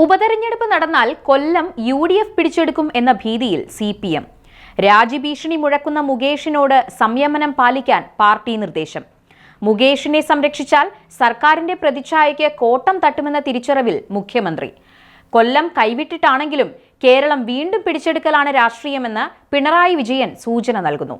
ഉപതെരഞ്ഞെടുപ്പ് നടന്നാൽ Kollam U D F പിടിച്ചെടുക്കും എന്ന ഭീതിയിൽ സി പി എം. രാജ്യഭീഷണി മുഴക്കുന്ന മുകേഷിനോട് സംയമനം പാലിക്കാൻ പാർട്ടി നിർദ്ദേശം. മുകേഷിനെ സംരക്ഷിച്ചാൽ സർക്കാരിന്റെ പ്രതിച്ഛായയ്ക്ക് കോട്ടം തട്ടുമെന്ന തിരിച്ചറിവിൽ മുഖ്യമന്ത്രി. കൊല്ലം കൈവിട്ടിട്ടാണെങ്കിലും കേരളം വീണ്ടും പിടിച്ചെടുക്കലാണ് രാഷ്ട്രീയമെന്ന് പിണറായി വിജയൻ സൂചന നൽകുന്നു.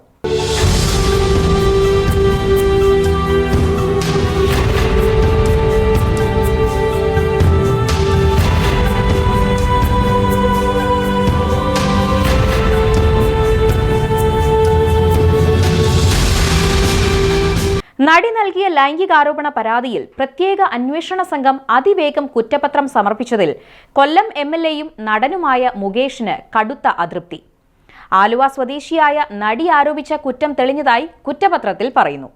നൽകിയ ലൈംഗികാരോപണ പരാതിയിൽ പ്രത്യേക അന്വേഷണ സംഘം അതിവേഗം കുറ്റപത്രം സമർപ്പിച്ചതിൽ കൊല്ലം എം എൽ എയും നടനുമായ മുകേഷിന് കടുത്ത അതൃപ്തി. ആലുവ സ്വദേശിയായ നടി ആരോപിച്ച കുറ്റം തെളിഞ്ഞതായി കുറ്റപത്രത്തിൽ പറയുന്നു.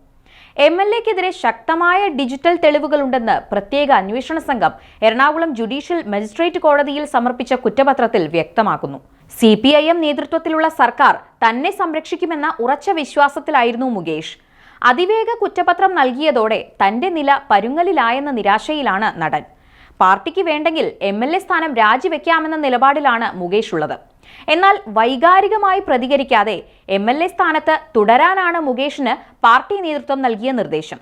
എം എൽ എക്കെതിരെ ശക്തമായ ഡിജിറ്റൽ തെളിവുകളുണ്ടെന്ന് പ്രത്യേക അന്വേഷണ സംഘം എറണാകുളം ജുഡീഷ്യൽ മജിസ്ട്രേറ്റ് കോടതിയിൽ സമർപ്പിച്ച കുറ്റപത്രത്തിൽ വ്യക്തമാക്കുന്നു. സി പി ഐ എം നേതൃത്വത്തിലുള്ള സർക്കാർ തന്നെ സംരക്ഷിക്കുമെന്ന ഉറച്ച വിശ്വാസത്തിലായിരുന്നു മുകേഷ്. അതിവേഗ കുറ്റപത്രം നൽകിയതോടെ തന്റെ നില പരുങ്ങലിലായെന്ന നിരാശയിലാണ് നടൻ. പാർട്ടിക്ക് വേണ്ടെങ്കിൽ എം എൽ എ സ്ഥാനം രാജിവെക്കാമെന്ന നിലപാടിലാണ് മുകേഷ് ഉള്ളത് എന്നാൽ വൈകാരികമായി പ്രതികരിക്കാതെ എം എൽ എ സ്ഥാനത്ത് തുടരാനാണ് മുകേഷിന് പാർട്ടി നേതൃത്വം നൽകിയ നിർദ്ദേശം.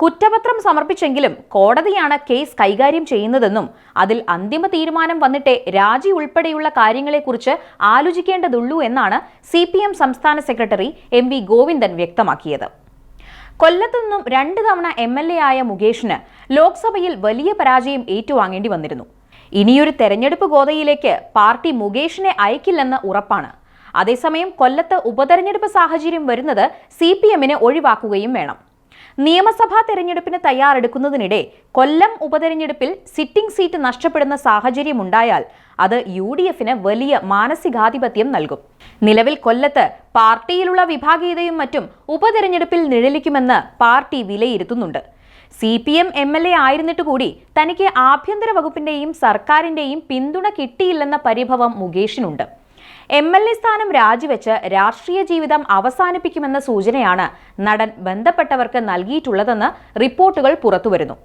കുറ്റപത്രം സമർപ്പിച്ചെങ്കിലും കോടതിയാണ് കേസ് കൈകാര്യം ചെയ്യുന്നതെന്നും അതിൽ അന്തിമ തീരുമാനം വന്നിട്ടേ രാജി ഉൾപ്പെടെയുള്ള കാര്യങ്ങളെക്കുറിച്ച് ആലോചിക്കേണ്ടതുള്ളൂ എന്നാണ് സി സംസ്ഥാന സെക്രട്ടറി എം ഗോവിന്ദൻ വ്യക്തമാക്കിയത്. കൊല്ലത്തു നിന്നും രണ്ട് തവണ എം എൽ എ ആയ മുകേഷിന് ലോക്സഭയിൽ വലിയ പരാജയം ഏറ്റുവാങ്ങേണ്ടി വന്നിരുന്നു. ഇനിയൊരു തെരഞ്ഞെടുപ്പ് ഗോതയിലേക്ക് പാർട്ടി മുകേഷിനെ അയക്കില്ലെന്ന് ഉറപ്പാണ്. അതേസമയം കൊല്ലത്ത് ഉപതെരഞ്ഞെടുപ്പ് സാഹചര്യം വരുന്നത് സി പി എമ്മിനെ ഒഴിവാക്കുകയും വേണം. നിയമസഭാ തെരഞ്ഞെടുപ്പിന് തയ്യാറെടുക്കുന്നതിനിടെ കൊല്ലം ഉപതെരഞ്ഞെടുപ്പിൽ സിറ്റിംഗ് സീറ്റ് നഷ്ടപ്പെടുന്ന സാഹചര്യമുണ്ടായാൽ അത് യു ഡി എഫിന് വലിയ മാനസികാധിപത്യം നൽകും. നിലവിൽ കൊല്ലത്ത് പാർട്ടിയിലുള്ള വിഭാഗീയതയും മറ്റും ഉപതെരഞ്ഞെടുപ്പിൽ നിഴലിക്കുമെന്ന് party വിലയിരുത്തുന്നുണ്ട്. C P M M L A ആയിരുന്നിട്ട് കൂടി തനിക്ക് ആഭ്യന്തര വകുപ്പിന്റെയും സർക്കാരിന്റെയും പിന്തുണ കിട്ടിയില്ലെന്ന പരിഭവം മുകേഷിനുണ്ട്. എം എൽ എ സ്ഥാനം രാജിവെച്ച് രാഷ്ട്രീയ ജീവിതം അവസാനിപ്പിക്കുമെന്ന സൂചനയാണ് നടൻ ബന്ധപ്പെട്ടവർക്ക് നൽകിയിട്ടുള്ളതെന്ന് റിപ്പോർട്ടുകൾ പുറത്തുവരുന്നു.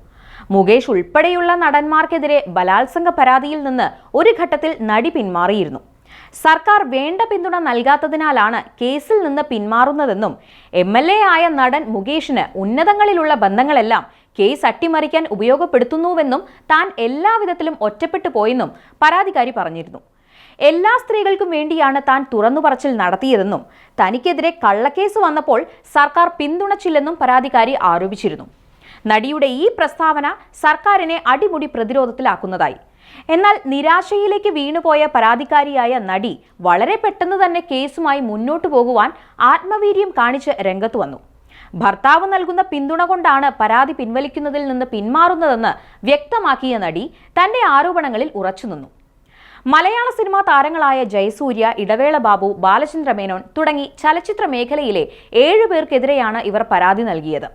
മുകേഷ് ഉൾപ്പെടെയുള്ള നടന്മാർക്കെതിരെ ബലാത്സംഗ പരാതിയിൽ നിന്ന് ഒരു ഘട്ടത്തിൽ നടി പിന്മാറിയിരുന്നു. സർക്കാർ വേണ്ട പിന്തുണ നൽകാത്തതിനാലാണ് കേസിൽ നിന്ന് പിന്മാറുന്നതെന്നും എം എൽ എ ആയ നടൻ മുകേഷിന് ഉന്നതങ്ങളിലുള്ള ബന്ധങ്ങളെല്ലാം കേസ് അട്ടിമറിക്കാൻ ഉപയോഗപ്പെടുത്തുന്നുവെന്നും താൻ എല്ലാവിധത്തിലും ഒറ്റപ്പെട്ടു പോയെന്നും പരാതിക്കാരി പറഞ്ഞിരുന്നു. എല്ലാ സ്ത്രീകൾക്കും വേണ്ടിയാണ് താൻ തുറന്നു പറച്ചിൽ നടത്തിയതെന്നും തനിക്കെതിരെ കള്ളക്കേസ് വന്നപ്പോൾ സർക്കാർ പിന്തുണച്ചില്ലെന്നും പരാതിക്കാരി ആരോപിച്ചിരുന്നു. നടിയുടെ ഈ പ്രസ്താവന സർക്കാരിനെ അടിമുടി പ്രതിരോധത്തിലാക്കുന്നതായി. എന്നാൽ നിരാശയിലേക്ക് വീണുപോയ പരാതിക്കാരിയായ നടി വളരെ പെട്ടെന്ന് തന്നെ കേസുമായി മുന്നോട്ടു പോകുവാൻ ആത്മവീര്യം കാണിച്ച് രംഗത്തു വന്നു. ഭർത്താവ് നൽകുന്ന പിന്തുണ കൊണ്ടാണ് പരാതി പിൻവലിക്കുന്നതിൽ നിന്ന് പിന്മാറുന്നതെന്ന് വ്യക്തമാക്കിയ നടി തന്റെ ആരോപണങ്ങളിൽ ഉറച്ചുനിന്നു. മലയാള സിനിമാ താരങ്ങളായ ജയസൂര്യ ഇടവേള ബാബു ബാലചന്ദ്ര മേനോൻ തുടങ്ങി ചലച്ചിത്ര മേഖലയിലെ ഏഴുപേർക്കെതിരെയാണ് ഇവർ പരാതി നൽകിയത്.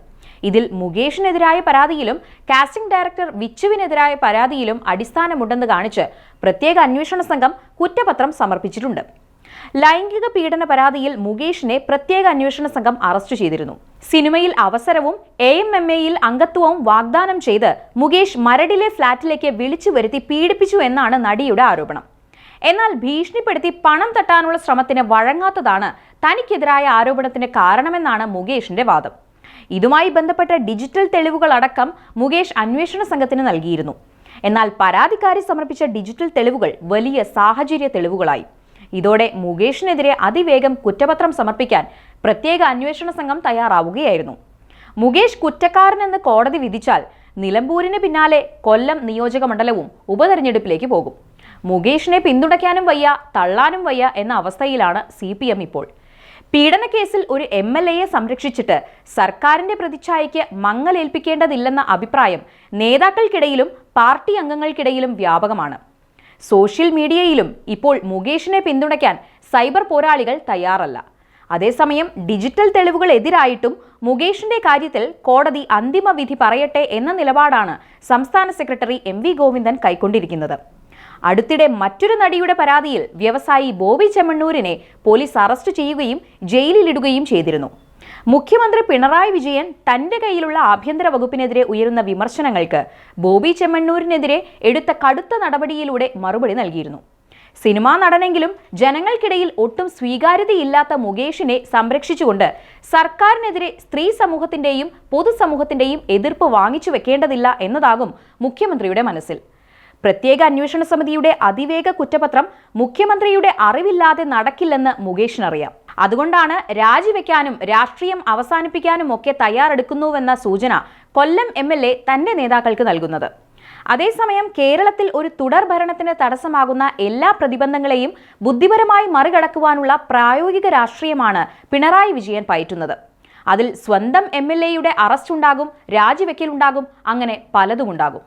ഇതിൽ മുകേഷിനെതിരായ പരാതിയിലും കാസ്റ്റിംഗ് ഡയറക്ടർ വിച്ചുവിനെതിരായ പരാതിയിലും അടിസ്ഥാനമുണ്ടെന്ന് കാണിച്ച് പ്രത്യേക അന്വേഷണ സംഘം കുറ്റപത്രം സമർപ്പിച്ചിട്ടുണ്ട്. ലൈംഗിക പീഡന പരാതിയിൽ മുകേഷിനെ പ്രത്യേക അന്വേഷണ സംഘം അറസ്റ്റ് ചെയ്തിരുന്നു. സിനിമയിൽ അവസരവും എ എം എം എയിൽ അംഗത്വവും വാഗ്ദാനം ചെയ്ത് മുകേഷ് മരടിലെ ഫ്ളാറ്റിലേക്ക് വിളിച്ചു വരുത്തി പീഡിപ്പിച്ചു എന്നാണ് നടിയുടെ ആരോപണം. എന്നാൽ ഭീഷണിപ്പെടുത്തി പണം തട്ടാനുള്ള ശ്രമത്തിന് വഴങ്ങാത്തതാണ് തനിക്കെതിരായ ആരോപണത്തിന് കാരണമെന്നാണ് മുകേഷിന്റെ വാദം. ഇതുമായി ബന്ധപ്പെട്ട ഡിജിറ്റൽ തെളിവുകളടക്കം മുകേഷ് അന്വേഷണ സംഘത്തിന് നൽകിയിരുന്നു. എന്നാൽ പരാതിക്കാരി സമർപ്പിച്ച ഡിജിറ്റൽ തെളിവുകൾ വലിയ സാഹചര്യ തെളിവുകളായി. ഇതോടെ മുകേഷിനെതിരെ അതിവേഗം കുറ്റപത്രം സമർപ്പിക്കാൻ പ്രത്യേക അന്വേഷണ സംഘം തയ്യാറാവുകയായിരുന്നു. മുകേഷ് കുറ്റക്കാരനെന്ന് കോടതി വിധിച്ചാൽ നിലമ്പൂരിന് പിന്നാലെ കൊല്ലം നിയോജക മണ്ഡലവും ഉപതെരഞ്ഞെടുപ്പിലേക്ക് പോകും. മുകേഷിനെ പിന്തുണയ്ക്കാനും വയ്യ തള്ളാനും വയ്യ എന്ന അവസ്ഥയിലാണ് സി ഇപ്പോൾ. പീഡന കേസിൽ ഒരു എം എൽ എയെ സംരക്ഷിച്ചിട്ട് സർക്കാരിന്റെ പ്രതിച്ഛായയ്ക്ക് മങ്ങലേൽപ്പിക്കേണ്ടതില്ലെന്ന അഭിപ്രായം നേതാക്കൾക്കിടയിലും പാർട്ടി അംഗങ്ങൾക്കിടയിലും വ്യാപകമാണ്. സോഷ്യൽ മീഡിയയിലും ഇപ്പോൾ മുകേഷിനെ പിന്തുണയ്ക്കാൻ സൈബർ പോരാളികൾ തയ്യാറല്ല. അതേസമയം ഡിജിറ്റൽ തെളിവുകൾ എതിരായിട്ടും മുകേഷിന്റെ കാര്യത്തിൽ കോടതി അന്തിമ വിധി പറയട്ടെ എന്ന നിലപാടാണ് സംസ്ഥാന സെക്രട്ടറി എം വി ഗോവിന്ദൻ കൈക്കൊണ്ടിരിക്കുന്നത്. അടുത്തിടെ മറ്റൊരു നടിയുടെ പരാതിയിൽ വ്യവസായി ബോബി ചെമ്മണ്ണൂരിനെ പോലീസ് അറസ്റ്റ് ചെയ്യുകയും ജയിലിലിടുകയും ചെയ്തിരുന്നു. മുഖ്യമന്ത്രി പിണറായി വിജയൻ തന്റെ കയ്യിലുള്ള ആഭ്യന്തര വകുപ്പിനെതിരെ ഉയരുന്ന വിമർശനങ്ങൾക്ക് ബോബി ചെമ്മണ്ണൂരിനെതിരെ എടുത്ത കടുത്ത നടപടിയിലൂടെ മറുപടി നൽകിയിരുന്നു. സിനിമാ നടനെങ്കിലും ജനങ്ങൾക്കിടയിൽ ഒട്ടും സ്വീകാര്യതയില്ലാത്ത മുകേഷിനെ സംരക്ഷിച്ചുകൊണ്ട് സർക്കാരിനെതിരെ സ്ത്രീ സമൂഹത്തിന്റെയും പൊതുസമൂഹത്തിന്റെയും എതിർപ്പ് വാങ്ങിച്ചു വെക്കേണ്ടതില്ല എന്നതാകും മുഖ്യമന്ത്രിയുടെ മനസ്സിൽ. പ്രത്യേക അന്വേഷണ സമിതിയുടെ അതിവേഗ കുറ്റപത്രം മുഖ്യമന്ത്രിയുടെ അറിവില്ലാതെ നടക്കില്ലെന്ന് മുകേഷിനറിയാം. അതുകൊണ്ടാണ് രാജിവെക്കാനും രാഷ്ട്രീയം അവസാനിപ്പിക്കാനും ഒക്കെ തയ്യാറെടുക്കുന്നുവെന്ന സൂചന കൊല്ലം എം എൽ എ തന്റെ നേതാക്കൾക്ക് നൽകുന്നത്. അതേസമയം കേരളത്തിൽ ഒരു തുടർ ഭരണത്തിന് തടസ്സമാകുന്ന എല്ലാ പ്രതിബന്ധങ്ങളെയും ബുദ്ധിപരമായി മറികടക്കുവാനുള്ള പ്രായോഗിക രാഷ്ട്രീയമാണ് പിണറായി വിജയൻ പയറ്റുന്നത്. അതിൽ സ്വന്തം എം എൽ എയുടെ അറസ്റ്റ് ഉണ്ടാകും രാജിവെക്കലുണ്ടാകും അങ്ങനെ പലതുമുണ്ടാകും